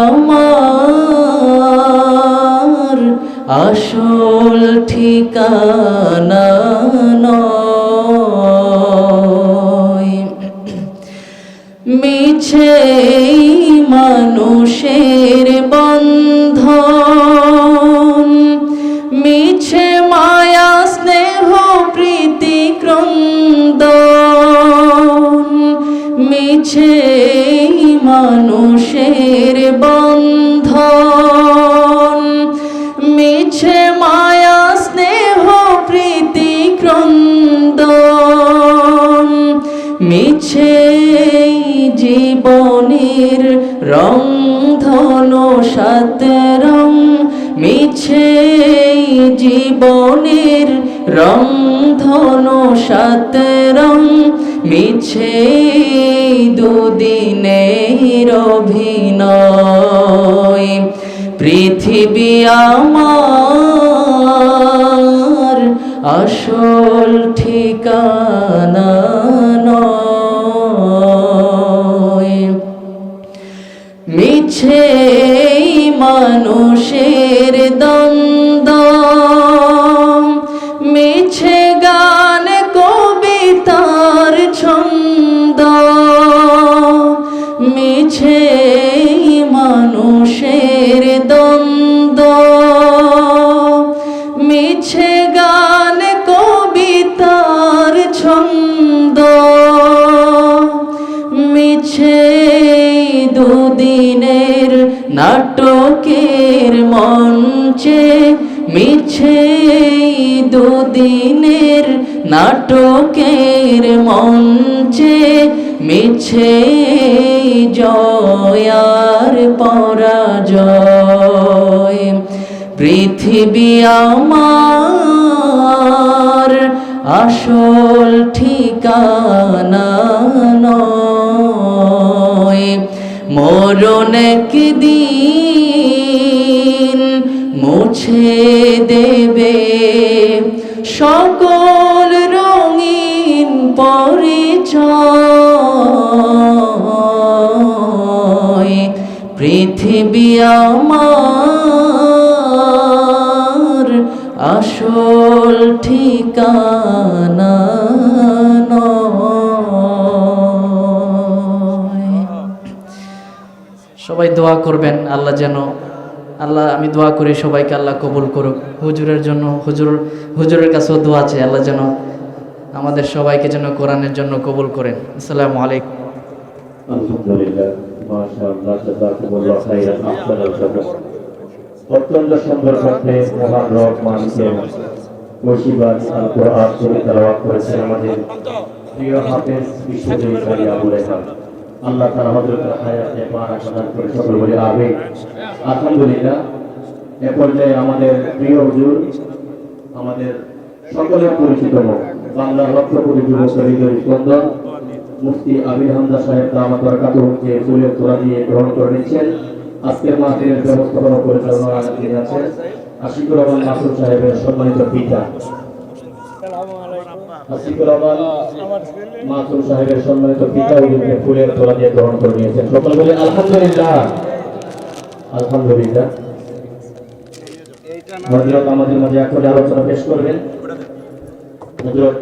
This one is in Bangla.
আমার আসল ঠিকানা মিছে মানুষের বন্ধন মিছে মানুষের বন্ধন। মিছে মায়া, স্নেহ, প্রীতি, ক্রন্দন। মিছে জীবনের রং ধনু সাত রং। মিছে জীবনের রং ধনু সাত রং মিছে দুদিনের অভিনয়। পৃথিবী আমার আসল ঠিকানা মিছে মানুষের দ্বন্দ্ব ছন্দ মিছে মানুষের দ্বন্দ্ব। মিছে গান কবিতার ছন্দ। মিছে দুদিনের নাটকের মঞ্চে মিছে দুদিনের নাটকের মঞ্চে মিছে জয়ার পরাজয়। পৃথিবী আমার আসল ঠিকানা নয়। মরণ দিন মুছে দেবে সকল রঙিন পরিচয় পৃথিবী আমার আসল ঠিকানা। সবাই দোয়া করবেন আল্লাহ যেন আল্লাহ, আমি দোয়া করি সবাইকে আল্লাহ কবুল করুক। হুজুরের জন্য, হুজুর, হুজুরের কাছেও দোয়া আছে আল্লাহ যেন আমাদের সবাইকে যেন কোরআনের জন্য কবুল করেন। আসসালামু আলাইকুম। অত্যন্ত সুন্দর করেছেন আমাদের প্রিয় হাফেজ বিশ্বজয়ী কারি আবু রেহান আল্লাহ তাআলা হযরতের হায়াতে বারাক প্রদান করে সকল বলে আমিন। আলহামদুলিল্লাহ, এ পর্যায়ে আমাদের প্রিয় হুজুর, আমাদের সকলের পরিচিত মুখ বাংলার কোটি যুবকের হৃদয় স্পন্দন, মুফতি আবির হামদা সাহেব দামাত বরকাতুহুকে ফুলের তোড়া দিয়ে গ্রহণ করে নিচ্ছেন। আজকের মাহফিলের ব্যবস্থাপনা পরিচালনা আছেন। আশিকুর রহমান মাসুদ সাহেবের সম্মানিত পিতা। মাসুদ সাহেবের সম্মানিত পিতা হুজুরকে ফুলের তোড়া দিয়ে গ্রহণ করে নিয়েছেন। সকল বলে আলহামদুলিল্লাহ। আলহামদুলিল্লাহ। হযরত আমাদের মাঝে এখন আলোচনা পেশ করবেন। হযরত